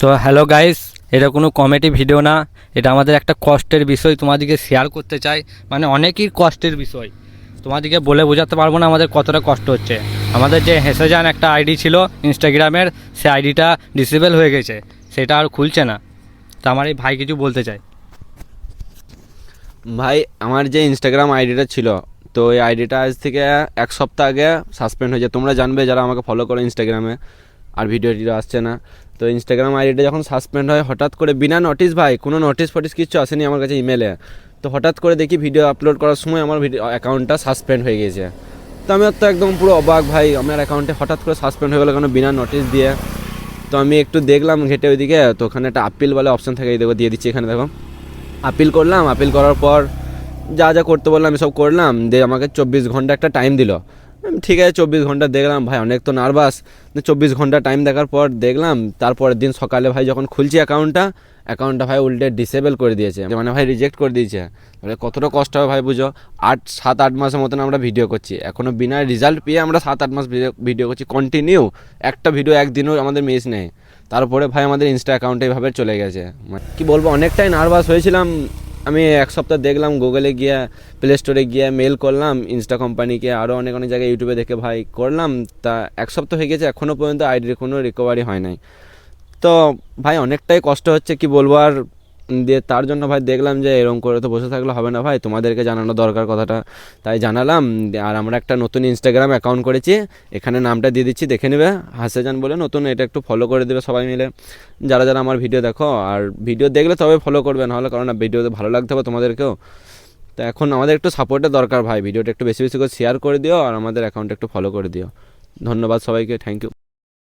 তো hello guys এটা কোনো কমেডি ভিডিও না। এটা আমাদের একটা কষ্টের বিষয়, তোমাদেরকে শেয়ার করতে চাই। মানে অনেকই কষ্টের বিষয়। তোমাদেরকে বলে বোঝাতে পারব না আমাদের কতটা কষ্ট হচ্ছে। আমাদের যে হেসে যান একটা আইডি ছিল ইনস্টাগ্রামের, সে আইডিটা ডিসেবল হয়ে গেছে। সেটা আর খুলছে না। তো আমার এই ভাই কিছু বলতে চাই ভাই, আমার যে ইনস্টাগ্রাম আইডিটা ছিল, তো এই আইডিটা আজ থেকে এক সপ্তাহ আগে সাসপেন্ড হয়েছে। তোমরা জানবে যারা আমাকে ফলো করো ইনস্টাগ্রামে আর ভিডিও টিডিও আসছে না। তো ইনস্টাগ্রাম আইডিটা যখন সাসপেন্ড হয়, হঠাৎ করে বিনা নোটিস ভাই, কোনো নোটিস ফটিস কিচ্ছু আসেনি আমার কাছে ইমেলে তো হঠাৎ করে দেখি ভিডিও আপলোড করার সময় আমার ভিডিও অ্যাকাউন্টটা সাসপেন্ড হয়ে গেছে। তো আমি তো একদম পুরো অবাক ভাই, আমার অ্যাকাউন্টে হঠাৎ করে সাসপেন্ড হয়ে গেলো কেন বিনা নোটিস দিয়ে? তো আমি একটু দেখলাম ঘেটে ওইদিকে, তো ওখানে একটা আপিল বলে অপশন থাকে দেখো দিয়ে দিচ্ছি এখানে দেখো। আপিল করলাম আপিল করার পর যা যা করতে বললাম আমি সব করলাম, দিয়ে আমাকে চব্বিশ ঘণ্টা একটা টাইম দিল। ঠিক আছে, চব্বিশ ঘণ্টা দেখলাম, ভাই অনেক তো নার্ভাস চব্বিশ ঘণ্টা টাইম দেখার পর দেখলাম, তারপরের দিন সকালে ভাই যখন খুলছি অ্যাকাউন্টটা অ্যাকাউন্টটা ভাই উল্টে ডিসেবল করে দিয়েছে। মানে ভাই রিজেক্ট করে দিয়েছে। তাহলে কতটা কষ্ট হবে ভাই বুঝো? আট, সাত, আট মাসের মতন আমরা ভিডিও করছি। এখনও বিনা রেজাল্ট পেয়ে আমরা সাত, আট মাস ভিডিও করছি। কন্টিনিউ একটা ভিডিও একদিনও আমাদের মিস নেই। তারপরে ভাই আমাদের ইনস্টা অ্যাকাউন্টে এভাবে চলে গেছে। মানে কি বলব, অনেকটাই নার্ভাস হয়েছিলাম। আমি এক সপ্তাহ দেখলাম গুগলে গিয়া প্লে স্টোরে গিয়া মেল করলাম ইনস্টা কোম্পানিকে আরও অনেক অনেক জায়গায় ইউটিউবে দেখে ভাই করলাম। তা এক সপ্তাহ হয়ে গেছে এখনও পর্যন্ত আইডির কোনো রিকভারি হয় নাই। তো ভাই অনেকটাই কষ্ট হচ্ছে, কি বলব? আর দিয়ে তার জন্য ভাই দেখলাম যে এরকম করে তো বসে থাকলে হবে না ভাই, তোমাদেরকে জানানো দরকার কথাটা। তাই জানালাম, আর আমরা একটা নতুন ইনস্টাগ্রাম অ্যাকাউন্ট করেছি, এখানে নামটা দিয়ে দিচ্ছি, দেখে নেবে। হাসেজান বলে নতুন, এটা একটু ফলো করে দেবে সবাই মিলে। যারা যারা আমার ভিডিও দেখো, আর ভিডিও দেখলে তবে ফলো করবে, নাহলে কারণ ভিডিওতে ভালো লাগতে হবে তোমাদেরকেও। তো এখন আমাদের একটু সাপোর্টের দরকার ভাই ভিডিওটা একটু বেশি বেশি করে শেয়ার করে দিও, আর আমাদের অ্যাকাউন্টটা একটু ফলো করে দিও। ধন্যবাদ সবাইকে থ্যাংক ইউ